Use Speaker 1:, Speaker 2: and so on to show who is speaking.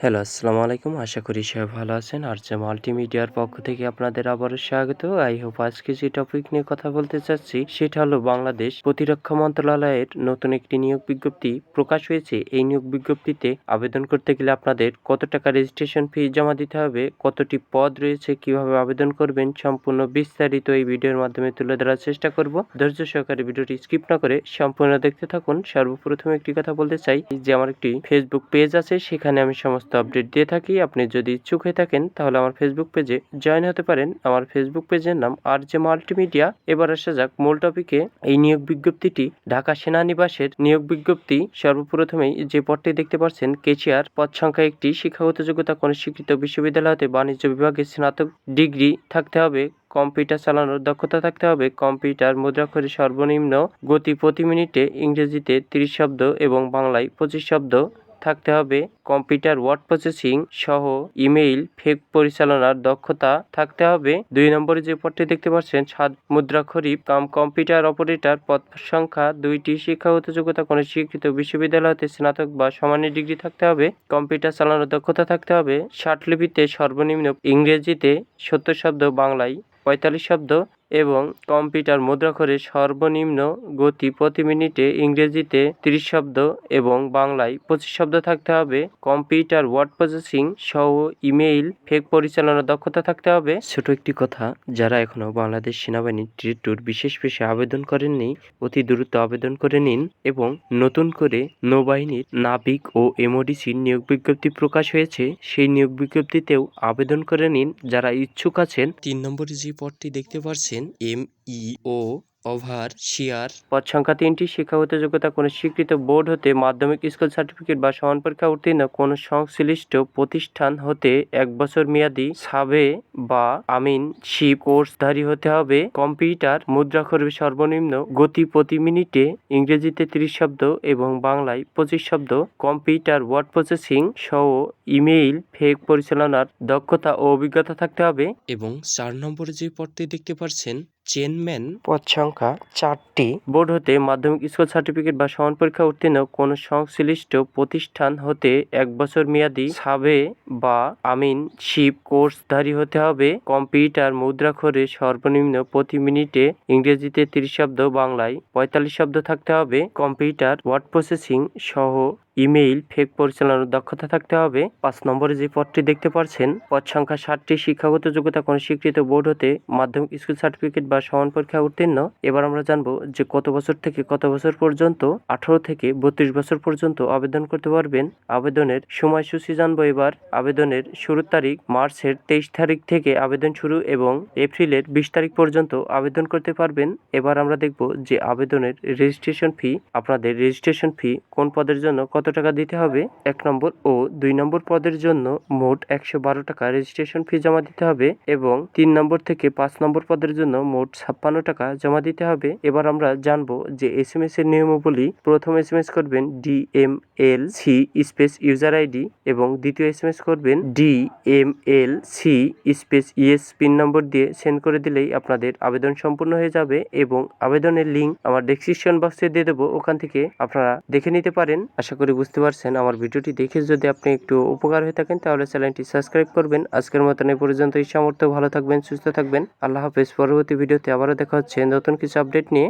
Speaker 1: Hello, আসসালামু আলাইকুম। আশা করি সবাই ভালো আছেন। আর যে মাল্টিমিডিয়ার পক্ষ থেকে আপনাদের আবারও স্বাগত। আই হোপ আজকে যে টপিক নিয়ে কথা বলতে চাচ্ছি, সেটা হলো বাংলাদেশ প্রতিরক্ষা মন্ত্রণালয়ের নতুন একটি নিয়োগ বিজ্ঞপ্তি প্রকাশ হয়েছে। এই নিয়োগ বিজ্ঞপ্তিতে আবেদন করতে গেলে আপনাদের কত টাকা রেজিস্ট্রেশন ফি জমা দিতে হবে, কতটি পদ রয়েছে, কীভাবে আবেদন করবেন, সম্পূর্ণ বিস্তারিত এই ভিডিওর মাধ্যমে তুলে ধরার চেষ্টা করব। ধৈর্য সহকারে ভিডিওটি স্কিপ না করে সম্পূর্ণ দেখতে থাকুন। সর্বপ্রথমে একটি কথা বলতে চাই যে, আমার একটি ফেসবুক পেজ আছে, সেখানে আমি সমস্ত আপডেট দিয়ে থাকি। আপনি যদি ইচ্ছুক হয়ে থাকেন, তাহলে আমার ফেসবুক পেজে জয়েন হতে পারেন। আমার ফেসবুক পেজের নাম আর যে মাল্টিমিডিয়া এবার আসা যাক মূল টপিকে এই নিয়োগ বিজ্ঞপ্তিটি ঢাকা সেনানিবাসের নিয়োগ বিজ্ঞপ্তি। সর্বপ্রথমেই যে পদটি দেখতে পাচ্ছেন কেচিয়ার পদ সংখ্যা একটি, শিক্ষাগত যোগ্যতা কোনো স্বীকৃত বিশ্ববিদ্যালয় হতে বাণিজ্য বিভাগে স্নাতক ডিগ্রি থাকতে হবে, কম্পিউটার চালানোর দক্ষতা থাকতে হবে, কম্পিউটার মুদ্রাক্ষরে সর্বনিম্ন গতি প্রতি মিনিটে ইংরেজিতে তিরিশ শব্দ এবং বাংলায় পঁচিশ শব্দ। থাকতে হবে। কম্পিউটার, ওয়ার্ড প্রসেসিং সহ ইমেইল, ফেক পরিচালনার দক্ষতা থাকতে হবে। দুই নম্বরে যে পদটি দেখতে পাচ্ছেন সাত মুদ্রাক্ষরিক কাম কম্পিউটার অপারেটর পদ সংখ্যা দুইটি শিক্ষাগত যোগ্যতা কোনো স্বীকৃত বিশ্ববিদ্যালয় হতে স্নাতক বা সমানের ডিগ্রি থাকতে হবে। কম্পিউটার চালানোর দক্ষতা থাকতে হবে। ষাটলিপিতে সর্বনিম্ন ইংরেজিতে সত্তর শব্দ, বাংলায় পঁয়তাল্লিশ শব্দ এবং কম্পিউটার মুদ্রাক্ষরে সর্বনিম্ন গতি প্রতি মিনিটে ইংরেজিতে তিরিশ শব্দ এবং বাংলায় পঁচিশ শব্দ থাকতে হবে। কম্পিউটার ওয়ার্ড প্রসেসিং সহ ইমেইল, ফেক পরিচালনার দক্ষতা থাকতে হবে। ছোট একটি কথা, যারা এখনও বাংলাদেশ সেনাবাহিনীর ট্রিট টুর বিশেষ পেশে আবেদন করেননি, অতি দ্রুত আবেদন করে নিন এবং নতুন করে নৌবাহিনীর নাবিক ও এমওডিসির নিয়োগ বিজ্ঞপ্তি প্রকাশ হয়েছে। সেই নিয়োগ বিজ্ঞপ্তিতেও আবেদন করে নিন যারা ইচ্ছুক আছেন। তিন নম্বরে যে পদটি দেখতে পাচ্ছেন এম ই ও ওভার শিয়ার। পদ সংখ্যা তিনটি শিক্ষাগত যোগ্যতা কোনো স্বীকৃত বোর্ড হতে মাধ্যমিক স্কুল সার্টিফিকেট বা সমান পরীক্ষা উত্তীর্ণ কোনো সংশ্লিষ্ট প্রতিষ্ঠান হতে এক বছর মেয়াদি সাবে বা আমিন শিপ কোর্সধারী হতে হবে। কম্পিউটার মুদ্রাক্ষরে সর্বনিম্ন গতি প্রতি মিনিটে ইংরেজিতে তিরিশ শব্দ এবং বাংলায় পঁচিশ শব্দ। কম্পিউটার ওয়ার্ড প্রসেসিং সহ ইমেইল ফেক পরিচালনার দক্ষতা ও অভিজ্ঞতা থাকতে হবে। এবং চার নম্বরে যে পদটি দেখতে পাচ্ছেন চেনম্যান পদ সংখ্যা চারটি। বোর্ড হতে মাধ্যমিক স্কুল সার্টিফিকেট বা সমান পরীক্ষা উত্তীর্ণ কোনো সংশ্লিষ্ট প্রতিষ্ঠান হতে এক বছর মেয়াদি সাবে বা আমিন শিপ কোর্সধারী হতে হবে। কম্পিউটার মুদ্রাক্ষরে সর্বনিম্ন প্রতি মিনিটে ইংরেজিতে তিরিশ শব্দ বাংলায় পঁয়তাল্লিশ শব্দ থাকতে হবে। কম্পিউটার ওয়ার্ড প্রসেসিং সহ ইমেইল, ফেক পরিচালনার দক্ষতা থাকতে হবে। পাঁচ নম্বরে যে পদটি দেখতে পাচ্ছেন, পদ সংখ্যা ষাটটি শিক্ষাগত যোগ্যতা কোনো স্বীকৃত বোর্ড হতে মাধ্যমিক স্কুল সার্টিফিকেট বা সমান পরীক্ষা উত্তীর্ণ। এবার আমরা জানব যে কত বছর থেকে কত বছর পর্যন্ত, আঠারো থেকে বত্রিশ বছর পর্যন্ত আবেদন করতে পারবেন। আবেদনের সময়সূচি জানব এবার। আবেদনের শুরুর তারিখ মার্চের তেইশ তারিখ থেকে আবেদন শুরু এবং এপ্রিলের বিশ তারিখ পর্যন্ত আবেদন করতে পারবেন। এবার আমরা দেখব যে আবেদনের রেজিস্ট্রেশন ফি, আপনাদের রেজিস্ট্রেশন ফি কোন পদের জন্য কত টাকা দিতে হবে? এক নম্বর ও দুই নম্বর পদের জন্য মোট একশো বারো টাকা রেজিস্ট্রেশন ফি জমা দিতে হবে এবং তিন নম্বর থেকে পাঁচ নম্বর পদের জন্য মোট ছাপ্পান্ন টাকা জমা দিতে হবে। এবার আমরা জানব যে এস এম এস এর নিয়মাবলী প্রথম এস এম এস করবেন D M L C space user ID এবং দ্বিতীয় এস এম এস করবেন D M L C space E S PIN number দিয়ে সেন্ড করে দিলেই আপনাদের আবেদন সম্পূর্ণ হয়ে যাবে এবং আবেদনের লিঙ্ক আমার ডেসক্রিপশন বক্সে দিয়ে দেবো। ওখান থেকে আপনারা দেখে নিতে পারেন। আশা করি বুঝতে পারছেন আমার ভিডিওটি দেখে যদি আপনি একটু উপকার হয়ে থাকেন তাহলে চ্যানেলটি সাবস্ক্রাইব করবেন। আজকের মতন এই পর্যন্ত এই সামর্থ্য। ভালো থাকবেন, সুস্থ থাকবেন। আল্লাহ হাফেজ। পরবর্তী ভিডিওতে আবারও দেখা হচ্ছে। নতুন কিছু আপডেট নিয়ে